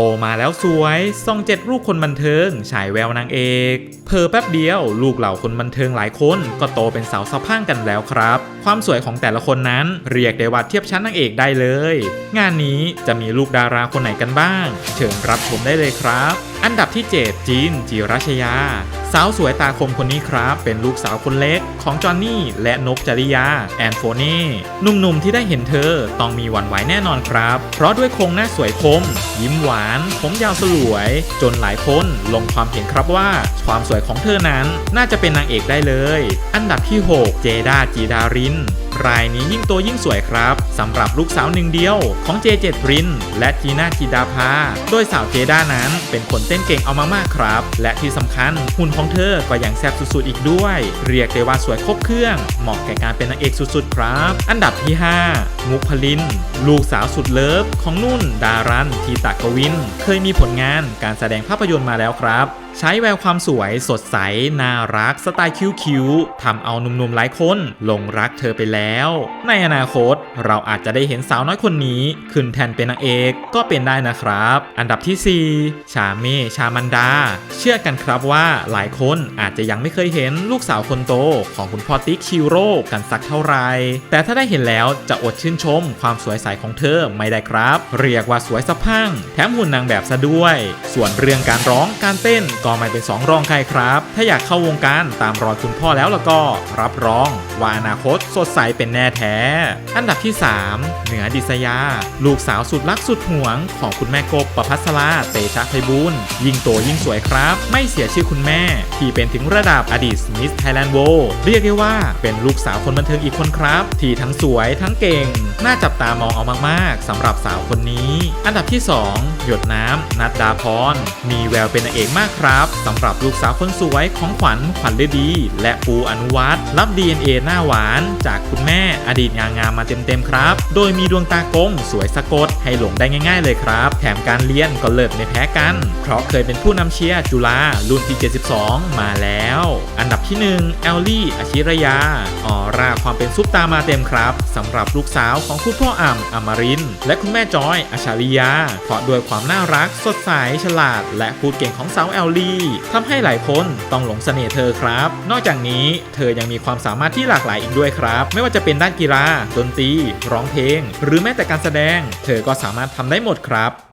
โตมาแล้วสวยส่องเจ็ดลูกคนบันเทิง ฉายแววนางเอก เพอแป๊บเดียว ลูกเหล่าคนบันเทิงหลายคน ก็โตเป็นสาวสะพั่งกันแล้วครับ ความสวยของแต่ละคนนั้นเรียกได้ว่าเทียบชั้นนางเอกได้เลย งานนี้จะมีลูกดาราคนไหนกันบ้าง เชิญรับชมได้เลยครับ อันดับที่ 7 จีนจิรัชยา สาวสวยตาคมคนนี้ครับ เป็นลูกสาวคนเล็กของจอห์นนี่และนกจริยา แอนโฟเน่หนุ่มๆที่ได้เห็นเธอต้องมีหวั่นไหวแน่นอนครับ เพราะด้วยโครงหน้าสวยคม ยิ้มหวาน ผมยาวสลวย จนหลายคนลงความเห็นครับว่า ความสวยของเธอนั้นน่าจะเป็นนางเอกได้เลย อันดับที่ 6 เจดาจีดาริน รายนี้ยิ่งโตยิ่งสวยครับสำหรับลูกสาวหนึ่งเดียวของเจเจตริน และจีน่าจีดาภา โดยสาวเจด้านั้นเป็นคนเต้นเก่งเอามากๆครับ และที่สำคัญหุ่นของเธอก็ยังแซ่บสุดๆอีกด้วย เรียกได้ว่าสวยครบเครื่อง เหมาะแก่การเป็นนางเอกสุดๆครับ อันดับที่ 5 มุกพลิน ลูกสาวสุดเลิฟของนุ่น ดารันทีตากวิน เคยมีผลงานการแสดงภาพยนตร์มาแล้วครับใช้แววความสวยสดใส น่ารัก สไตล์คิ้วๆทำเอาหนุ่มๆหลายคน หลงรักเธอไปแล้วในอนาคตเราอาจจะได้เห็นสาวน้อยคนนี้ ขึ้นแทนเป็นนางเอกก็เป็นได้นะครับ อันดับที่ 4 ชาเมชามันดา เชื่อกันครับว่าหลายคนอาจจะยังไม่เคยเห็นลูกสาวคนโตของคุณพ่อติ๊กชิโร่กันสักเท่าไหร่ แต่ถ้าได้เห็นแล้วจะอดชื่นชมความสวยใสของเธอไม่ได้ครับ เรียกว่าสวยสะพั่งแถมหุ่นนางแบบซะด้วย ส่วนเรื่องการร้องการเต้นก็ไม่เป็นสองรองใครครับ ถ้าอยากเข้าวงการตามรอยคุณพ่อแล้วแล้วก็ รับรองว่าอนาคตสดใสเป็นแน่แท้ อันดับที่ 3 เหนือดิษยา ลูกสาวสุดรักสุดหวง ของคุณแม่กบประพัสราเตชะไพบูลยิ่งโตยิ่งสวยครับ ไม่เสียชื่อคุณแม่ ที่เป็นถึงระดับอดีตมิสไทยแลนด์โวเรียกได้ว่าเป็นลูกสาวคนบันเทิงอีกคนครับ ที่ทั้งสวยทั้งเก่ง น่าจับตามองเอามาก ๆสำหรับสาวคนนี้ อันดับที่ 2 หยดน้ำนัดดาพร มีแววเป็นนางเอกมากครับสำหรับลูกสาวคนสวยของขวัญขวัญฤดี และปูอนุวัฒน์รับ DNA หน้าหวานจากคุณแม่ อดีตนางงามมาเต็มๆครับ โดยมีดวงตากลมสวยสะกดให้หลงได้ง่ายๆเลยครับ แถมการเรียนก็เลิศไม่แพ้กัน เพราะเคยเป็นผู้นำเชียร์จุฬารุ่นที่ 72 มาแล้ว อันดับที่ 1 แอลลี่อชิรยาออร่าความเป็นซุปตามาเต็มครับสำหรับลูกสาวของคุณพ่ออ่ำอมรินและคุณแม่จอยอชาริยาเพราะด้วยความน่ารักสดใสฉลาด และพูดเก่งของสาวแอลลี่ทำให้หลายคนต้องหลงเสน่ห์เธอครับ นอกจากนี้เธอยังมีความสามารถที่หลากหลายอีกด้วยครับ ไม่ว่าจะเป็นด้านกีฬา ดนตรี ร้องเพลง หรือแม้แต่การแสดง เธอก็สามารถทำได้หมดครับ